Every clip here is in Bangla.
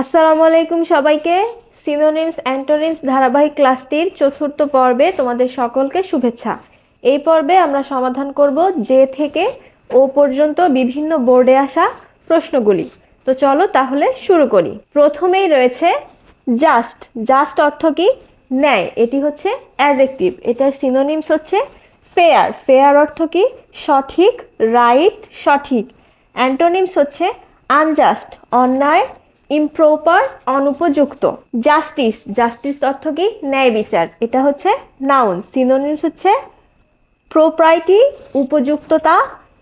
আসসালামু আলাইকুম সবাইকে। সিনোনিমস অ্যান্টোনিমস ধারাবাহিক ক্লাসটির চতুর্থ পর্বে তোমাদের সকলকে শুভেচ্ছা। এই পর্বে আমরা সমাধান করব যে থেকে ও পর্যন্ত বিভিন্ন বোর্ডে আসা প্রশ্নগুলি। তো চলো তাহলে শুরু করি। প্রথমেই রয়েছে জাস্ট জাস্ট অর্থ কি? ন্যায়। এটি হচ্ছে অ্যাজেক্টিভ এটার সিনোনিমস হচ্ছে ফেয়ার ফেয়ার অর্থ কি? সঠিক রাইট সঠিক। অ্যান্টোনিমস হচ্ছে আনজাস্ট অন্যায় ইমপ্রপার, অনুপযুক্ত। জাস্টিস জাস্টিস অর্থ কি? ন্যায় বিচার। এটা হচ্ছে নাউন সিনোনিমস হচ্ছে প্রোপ্রাইটি উপযুক্ততা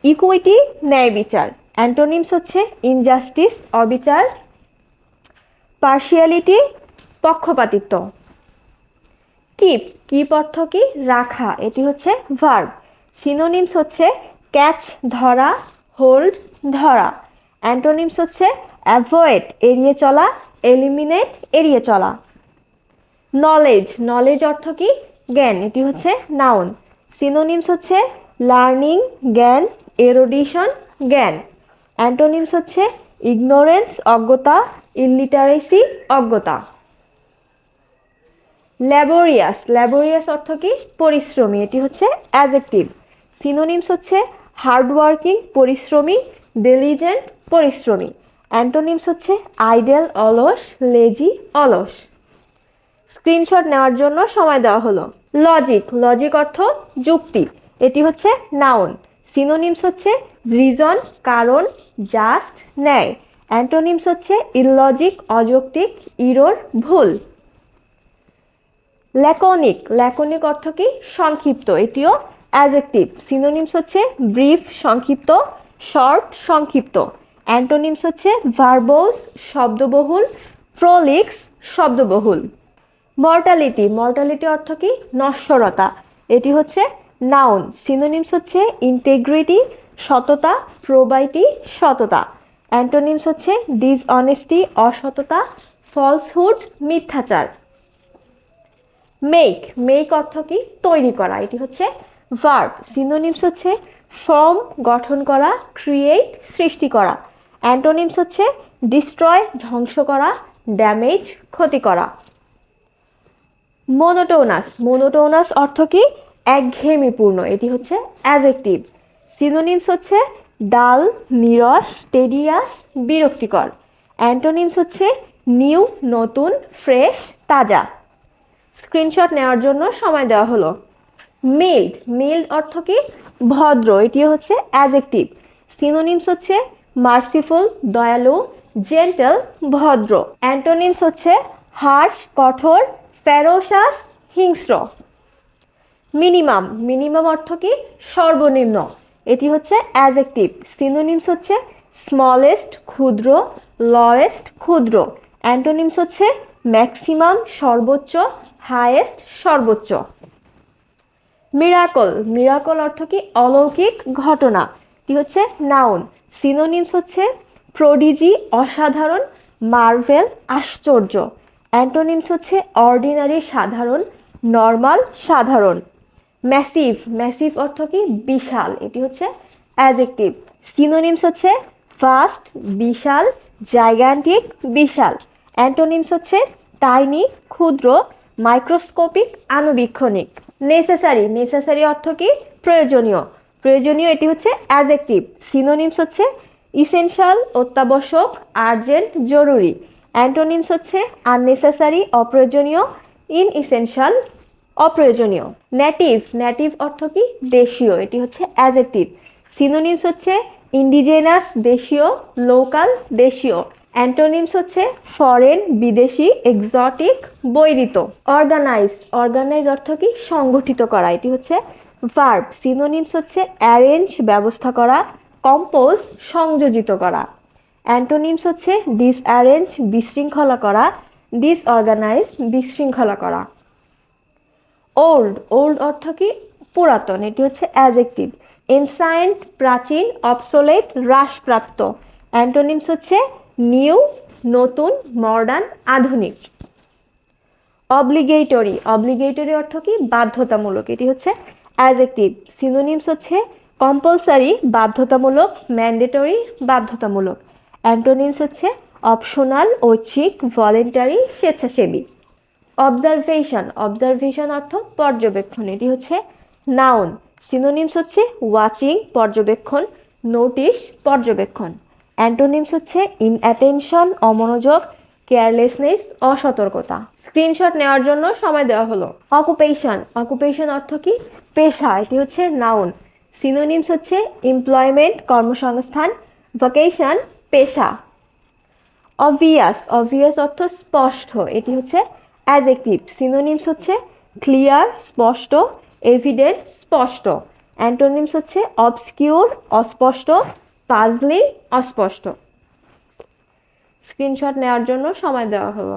ইকুইটি ন্যায় বিচার। অ্যান্টোনিমস হচ্ছে ইনজাস্টিস অবিচার পার্শিয়ালিটি পক্ষপাতিত্ব। কিপ কিপ অর্থ কি? রাখা। এটি হচ্ছে ভার্ব সিনোনিমস হচ্ছে ক্যাচ ধরা হোল্ড ধরা। অ্যান্টোনিমস হচ্ছে অ্যাভয়েড এড়িয়ে চলা। এলিমিনেট এড়িয়ে চলা। নলেজ নলেজ অর্থ কি? জ্ঞান, এটি হচ্ছে নাউন সিনোনিমস হচ্ছে লার্নিং জ্ঞান এরোডিশন জ্ঞান। অ্যান্টোনিমস হচ্ছে ইগনোরেন্স অজ্ঞতা ইলিটারেসি অজ্ঞতা। ল্যাবোরিয়াস ল্যাবোরিয়াস অর্থ কি? পরিশ্রমী, এটি হচ্ছে অ্যাজেক্টিভ সিনোনিমস হচ্ছে হার্ডওয়ার্কিং পরিশ্রমী ডেলিজেন্ট পরিশ্রমী। অ্যান্টোনিমস হচ্ছে আইডেল অলস, লেজি, অলস। স্ক্রিনশট নেওয়ার জন্য সময় দেওয়া হলো। লজিক লজিক অর্থ যুক্তি। এটি হচ্ছে নাউন সিনোনিমস হচ্ছে রিজন কারণ জাস্ট ন্যায়। অ্যান্টোনিমস হচ্ছে ইললজিক অযৌক্তিক ইরোর ভুল। ল্যাকনিক ল্যাকনিক অর্থ কি? সংক্ষিপ্ত। এটিও অ্যাজেক্টিভ সিনোনিমস হচ্ছে ব্রিফ সংক্ষিপ্ত শর্ট সংক্ষিপ্ত। অ্যান্টোনিমস হচ্ছে ভার্বোস শব্দবহুল প্রোলিক্স শব্দবহুল। মর্টালিটি মর্টালিটি অর্থ কি? নশ্বরতা। এটি হচ্ছে নাউন সিনোনিমস হচ্ছে ইন্টেগ্রিটি সততা প্রোবাইটি সততা। অ্যান্টোনিমস হচ্ছে ডিসঅনেস্টি অসততা ফলসহুড মিথ্যাচার। মেক মেক অর্থ কি? তৈরি করা। এটি হচ্ছে ভার্ব সিনোনিমস হচ্ছে ফর্ম গঠন করা ক্রিয়েট সৃষ্টি করা। অ্যান্টোনিমস হচ্ছে ডিস্ট্রয়, ধ্বংস করা, ড্যামেজ, ক্ষতি করা। মোনোটোনাস মোনোটোনাস অর্থ কি? একঘেয়েমিপূর্ণ, এটি হচ্ছে অ্যাজেক্টিভ। সিনোনিমস হচ্ছে ডাল, নিরস, টেডিয়াস, বিরক্তিকর। অ্যান্টোনিমস হচ্ছে নিউ, নতুন, ফ্রেশ, তাজা। স্ক্রিনশট নেওয়ার জন্য সময় দেওয়া হলো। মিল্ড মিল্ড অর্থ কি? ভদ্র এটি হচ্ছে অ্যাজেক্টিভ। সিনোনিমস হচ্ছে মার্সিফুল, দয়ালু, জেন্টেল, ভদ্র। অ্যান্টোনিমস হচ্ছে হার্শ, কঠোর ফেরোসাস হিংস্র। মিনিমাম। মিনিমাম অর্থ কি? সর্বনিম্ন। এটি হচ্ছে অ্যাজেক্টিভ সিনোনিমস হচ্ছে স্মলেস্ট, ক্ষুদ্র, লয়েস্ট, ক্ষুদ্র। অ্যান্টোনিমস হচ্ছে ম্যাক্সিমাম, সর্বোচ্চ, হায়েস্ট, সর্বোচ্চ। মিরাকল। মিরাকল অর্থ কি? অলৌকিক ঘটনা। কি হচ্ছে নাউন। সিনোনিমস হচ্ছে প্রডিজি অসাধারণ মার্ভেল আশ্চর্য। অ্যান্টোনিমস হচ্ছে অর্ডিনারি সাধারণ নর্মাল সাধারণ। ম্যাসিভ ম্যাসিভ অর্থ কি? বিশাল। এটি হচ্ছে অ্যাজেক্টিভ সিনোনিমস হচ্ছে ফাস্ট বিশাল জাইগান্টিক বিশাল। অ্যান্টোনিমস হচ্ছে টাইনি ক্ষুদ্র মাইক্রোস্কোপিক আনুবীক্ষণিক নেসেসারি নেসেসারি অর্থ কি? প্রয়োজনীয়। প্রয়োজনীয় এটি হচ্ছে অ্যাজেক্টিভ সিনোনিমস হচ্ছে ইসেনশিয়াল অত্যাবশ্যক আর্জেন্ট জরুরি। অ্যান্টোনিমস হচ্ছে আননেসেসারি অপ্রয়োজনীয় ইন ইসেনশিয়াল অপ্রয়োজনীয়। নেটিভ নেটিভ অর্থ কি? দেশীয়। এটি হচ্ছে অ্যাজেক্টিভ সিনোনিমস হচ্ছে ইন্ডিজেনাস দেশীয় লোকাল দেশীয়। অ্যান্টোনিমস হচ্ছে ফরেন বিদেশি এক্সটিক বৈরিত। অর্গানাইজ অর্গানাইজ অর্থ কি? সংগঠিত করা। এটি হচ্ছে ভার্ব সিনোনিমস হচ্ছে অ্যারেঞ্জ ব্যবস্থা করা কম্পোজ সংযোজিত করা। অ্যান্টোনিমস হচ্ছে ডিসঅ্যারেঞ্জ বিশৃঙ্খলা করা ডিসঅর্গানাইজ বিশৃঙ্খলা করা। ওল্ড ওল্ড অর্থ কি? পুরাতন, এটি হচ্ছে অ্যাজেক্টিভ এনসায়েন্ট প্রাচীন অবসোলেট হ্রাসপ্রাপ্ত। অ্যান্টোনিমস হচ্ছে নিউ নতুন মডার্ন আধুনিক। অব্লিগেটরি অব্লিগেটরি অর্থ কি? বাধ্যতামূলক। এটি হচ্ছে অ্যাজেক্টিভ সিনোনিমস হচ্ছে কম্পালসারি, বাধ্যতামূলক, ম্যান্ডেটরি, বাধ্যতামূলক। অ্যান্টোনিমস হচ্ছে অপশনাল, ঐচ্ছিক, ভলেন্টারি, স্বেচ্ছাসেবী। অবজারভেশন অবজারভেশন অর্থ পর্যবেক্ষণ, এটি হচ্ছে নাউন। সিনোনিমস হচ্ছে ওয়াচিং, পর্যবেক্ষণ, নোটিশ, পর্যবেক্ষণ। অ্যান্টোনিমস হচ্ছে ইনঅ্যাটেনশন, অমনোযোগ কেয়ারলেসনেস অসতর্কতা। স্ক্রিনশট নেওয়ার জন্য সময় দেওয়া হলো। অকুপেশন অকুপেশন অর্থ কি? পেশা, এটি হচ্ছে নাউন সিনোনিমস হচ্ছে এমপ্লয়মেন্ট কর্মসংস্থান ভোকেশন পেশা। অবভিয়াস অবভিয়াস অর্থ স্পষ্ট, এটি হচ্ছে অ্যাজেক্টিভ সিনোনিমস হচ্ছে ক্লিয়ার স্পষ্ট এভিডেন্ট স্পষ্ট। অ্যান্টোনিমস হচ্ছে অবসকিউর অস্পষ্ট পাজলিং অস্পষ্ট। স্ক্রিনশট নেওয়ার জন্য সময় দেওয়া হলো।